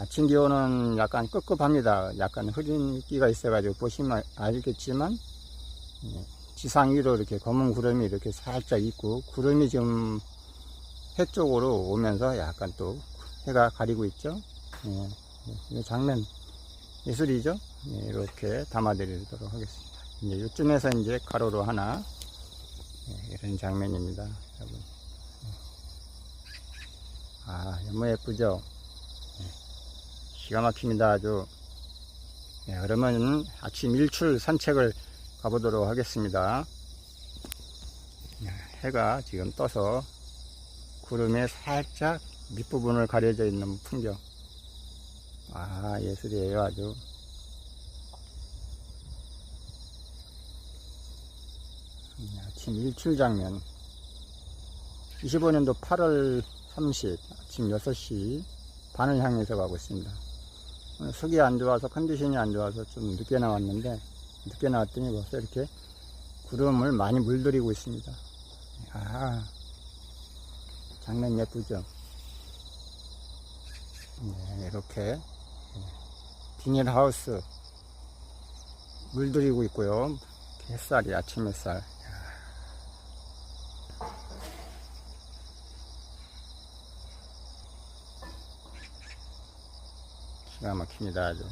아침 기온은 약간 꿉꿉합니다. 약간 흐린 기가 있어가지고 보시면 알겠지만 예, 지상 위로 이렇게 검은 구름이 이렇게 살짝 있고 구름이 지금 해 쪽으로 오면서 약간 또 해가 가리고 있죠. 예, 이 장면 예술이죠. 예, 이렇게 담아드리도록 하겠습니다. 이제 이쯤에서 이제 가로로 하나 예, 이런 장면입니다, 여러분. 아, 너무 예쁘죠? 기가 막힙니다, 아주. 예, 그러면 아침 일출 산책을 가보도록 하겠습니다. 예, 해가 지금 떠서 구름에 살짝 밑부분을 가려져 있는 풍경. 아, 예술이에요, 아주. 음, 아침 일출 장면. 25년도 8월 30, 아침 6시 반을 향해서 가고 있습니다. 오늘 속이 안 좋아서 컨디션이 안 좋아서 좀 늦게 나왔는데 늦게 나왔더니 벌써 이렇게 구름을 많이 물들이고 있습니다. 아, 장면 예쁘죠? 네, 이렇게 비닐하우스 물들이고 있고요. 햇살이 아침 햇살. 기가 막힙니다 아주.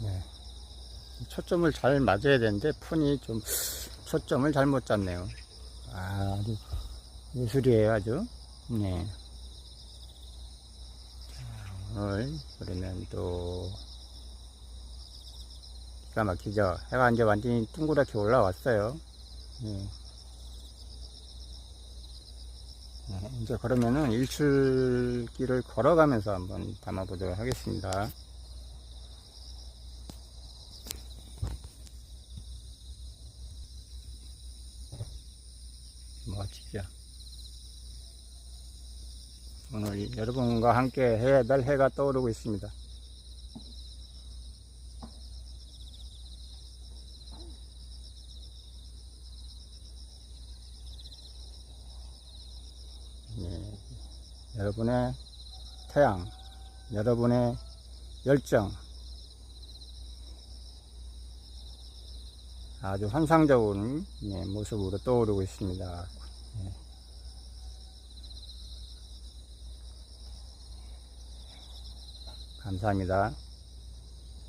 네. 초점을 잘 맞아야 되는데 폰이 좀 초점을 잘못 잡네요. 아, 아주 예술이에요 아주. 네. 자, 오늘 그러면 또 기가 막히죠. 해가 이제 완전히 둥그랗게 올라왔어요. 예. 네, 이제 그러면은 일출길을 걸어가면서 한번 담아 보도록 하겠습니다. 멋지죠. 오늘 여러분과 함께 해야 될 해가 떠오르고 있습니다. 여러분의 태양, 여러분의 열정, 아주 환상적인 예, 모습으로 떠오르고 있습니다. 예. 감사합니다.